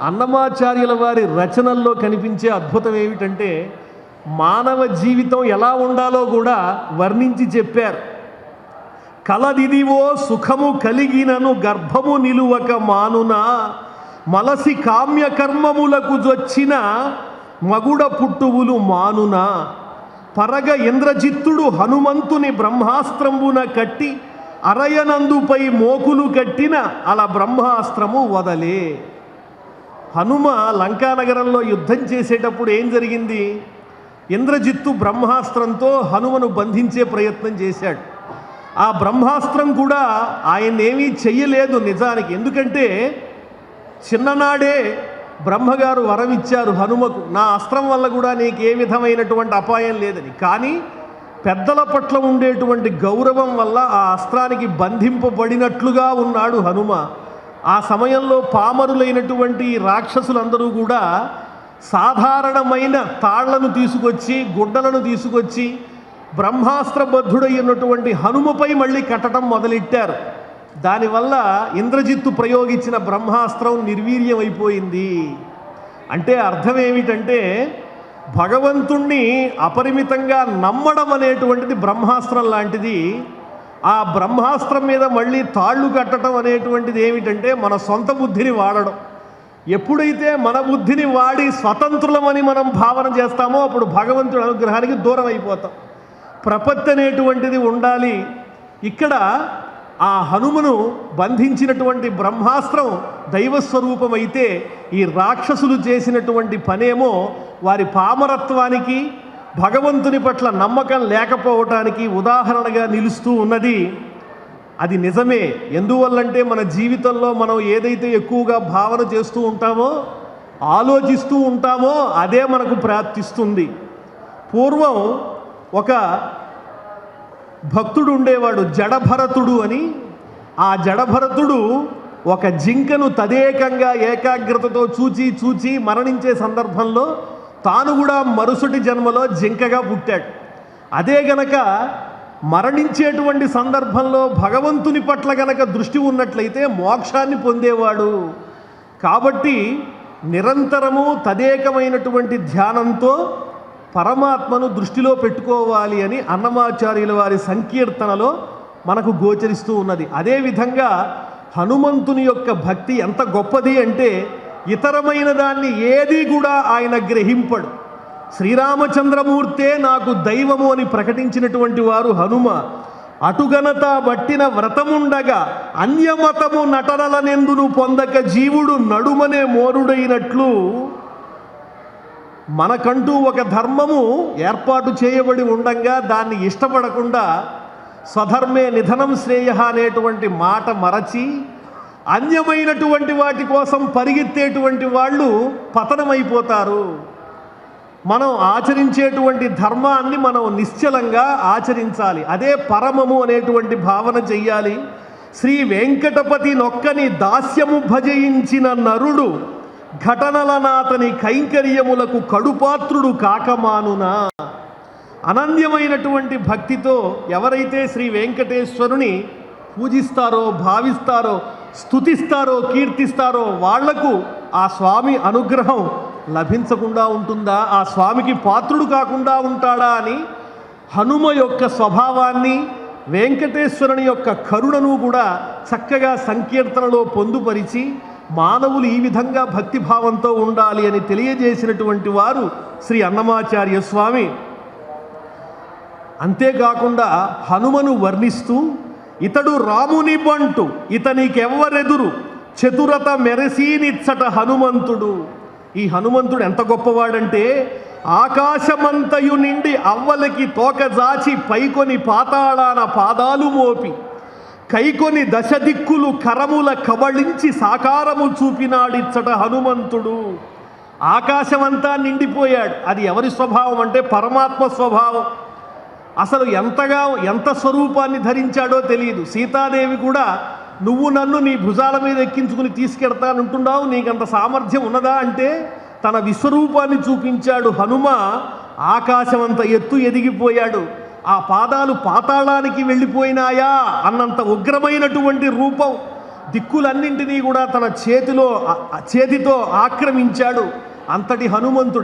అన్నమాచార్యుల వారి రచనల్లో కనిపించే అద్భుతం ఏమిటంటే మానవ జీవితం ఎలా ఉండాలో కూడా వర్ణించి చెప్పారు. కలదిదివో సుఖము కలిగినను గర్భము నిలువక మానున మలసి కామ్య కర్మములకు జొచ్చిన మగుడ పుట్టువులు మానున. పరగ ఇంద్రజిత్తుడు హనుమంతుని బ్రహ్మాస్త్రంబున కట్టి అరయనందుపై మోకులు కట్టిన అలా బ్రహ్మాస్త్రము వదలే. హనుమ లంకానగరంలో యుద్ధం చేసేటప్పుడు ఏం జరిగింది? ఇంద్రజిత్తు బ్రహ్మాస్త్రంతో హనుమను బంధించే ప్రయత్నం చేశాడు. ఆ బ్రహ్మాస్త్రం కూడా ఆయన్నేమీ చెయ్యలేదు నిజానికి. ఎందుకంటే చిన్ననాడే బ్రహ్మగారు వరం ఇచ్చారు హనుమకు. నా అస్త్రం వల్ల కూడా నీకు ఏ విధమైనటువంటి అపాయం లేదని. కానీ పెద్దల పట్ల ఉండేటువంటి గౌరవం వల్ల ఆ అస్త్రానికి బంధింపబడినట్లుగా ఉన్నాడు హనుమ. ఆ సమయంలో పామరులైనటువంటి రాక్షసులందరూ కూడా సాధారణమైన తాళ్ళను తీసుకొచ్చి గుడ్డలను తీసుకొచ్చి బ్రహ్మాస్త్రబద్ధుడైనటువంటి హనుమపై మళ్ళీ కట్టడం మొదలెట్టారు. దానివల్ల ఇంద్రజిత్తు ప్రయోగించిన బ్రహ్మాస్త్రం నిర్వీర్యమైపోయింది. అంటే అర్థం ఏమిటంటే భగవంతుణ్ణి అపరిమితంగా నమ్మడం అనేటువంటిది బ్రహ్మాస్త్రం లాంటిది. ఆ బ్రహ్మాస్త్రం మీద మళ్ళీ తాళ్ళు కట్టడం అనేటువంటిది ఏమిటంటే మన సొంత బుద్ధిని వాడడం. ఎప్పుడైతే మన బుద్ధిని వాడి స్వతంత్రులమని మనం భావన చేస్తామో అప్పుడు భగవంతుడి అనుగ్రహానికి దూరం అయిపోతాం. ప్రపత్తి అనేటువంటిది ఉండాలి. ఇక్కడ ఆ హనుమను బంధించినటువంటి బ్రహ్మాస్త్రం దైవస్వరూపమైతే ఈ రాక్షసులు చేసినటువంటి పనేమో వారి పామరత్వానికి భగవంతుని పట్ల నమ్మకం లేకపోవటానికి ఉదాహరణగా నిలుస్తూ ఉన్నది. అది నిజమే. ఎందువల్లంటే మన జీవితంలో మనం ఏదైతే ఎక్కువగా భావన చేస్తూ ఉంటామో ఆలోచిస్తూ ఉంటామో అదే మనకు ప్రాప్తిస్తుంది. పూర్వం ఒక భక్తుడు ఉండేవాడు జడభరతుడు అని. ఆ జడభరతుడు ఒక జింకను తదేకంగా ఏకాగ్రతతో చూచి చూచి మరణించే సందర్భంలో తాను కూడా మరుసటి జన్మలో జింకగా పుట్టాడు. అదే గనక మరణించేటువంటి సందర్భంలో భగవంతుని పట్ల గనక దృష్టి ఉన్నట్లయితే మోక్షాన్ని పొందేవాడు. కాబట్టి నిరంతరము తదేకమైనటువంటి ధ్యానంతో పరమాత్మను దృష్టిలో పెట్టుకోవాలి అని అన్నమాచార్యుల వారి సంకీర్తనలో మనకు గోచరిస్తూ ఉన్నది. అదేవిధంగా హనుమంతుని యొక్క భక్తి ఎంత గొప్పది అంటే ఇతరమైన దాన్ని ఏది కూడా ఆయన గ్రహింపడు. శ్రీరామచంద్రమూర్తే నాకు దైవము అని ప్రకటించినటువంటి వారు హనుమ. అటుగనత బట్టిన వ్రతముండగా అన్యమతము నటనలనెందును పొందక జీవుడు నడుమనే మోరుడైనట్లు మనకంటూ ఒక ధర్మము ఏర్పాటు చేయబడి ఉండంగా దాన్ని ఇష్టపడకుండా స్వధర్మే నిధనం శ్రేయ అనేటువంటి మాట మరచి అన్యమైనటువంటి వాటి కోసం పరిగెత్తేటువంటి వాళ్ళు పతనమైపోతారు. మనం ఆచరించేటువంటి ధర్మాన్ని మనం నిశ్చలంగా ఆచరించాలి. అదే పరమము అనేటువంటి భావన చెయ్యాలి. శ్రీ వెంకటపతి నొక్కని దాస్యము భజయించిన నరుడు ఘటనలనాతని కైంకర్యములకు కడుపాత్రుడు కాకమానునా. అనన్యమైనటువంటి భక్తితో ఎవరైతే శ్రీ వెంకటేశ్వరుని పూజిస్తారో భావిస్తారో స్తుతిస్తారో కీర్తిస్తారో వాళ్ళకు ఆ స్వామి అనుగ్రహం లభించకుండా ఉంటుందా? ఆ స్వామికి పాత్రుడు కాకుండా ఉంటాడా అని హనుమ యొక్క స్వభావాన్ని వెంకటేశ్వరుని యొక్క కరుణను కూడా చక్కగా సంకీర్తనలో పొందుపరిచి మానవులు ఈ విధంగా భక్తిభావంతో ఉండాలి అని తెలియజేసినటువంటి వారు శ్రీ అన్నమాచార్య స్వామి. అంతేకాకుండా హనుమను వర్ణిస్తూ ఇతడు రాముని బంటు ఇతనికెవ్వరెదురు? చతురత మెరసీనిచ్చట హనుమంతుడు. ఈ హనుమంతుడు ఎంత గొప్పవాడంటే ఆకాశమంతయు నిండి అవ్వలకి తోక జాచి పైకొని పాతాళాన పాదాలు మోపి కైకొని దశ దిక్కులు కరముల కబళించి సాకారము చూపినాడిచ్చట హనుమంతుడు. ఆకాశమంతా నిండిపోయాడు. అది ఎవరి స్వభావం అంటే పరమాత్మ స్వభావం. అసలు ఎంతగా ఎంత స్వరూపాన్ని ధరించాడో తెలియదు. సీతాదేవి కూడా నువ్వు నన్ను నీ భుజాల మీద ఎక్కించుకుని తీసుకెడతానంటున్నావు నీకంత సామర్థ్యం ఉన్నదా? అంటే తన విశ్వరూపాన్ని చూపించాడు హనుమ ఆకాశమంత ఎత్తు ఎదిగిపోయాడు. ఆ పాదాలు పాతాళానికి వెళ్ళిపోయినాయా? అన్నంత ఉగ్రమైనటువంటి రూపం దిక్కులన్నింటినీ కూడా తన చేతిలో చేతితో ఆక్రమించాడు. అంతటి హనుమంతుడు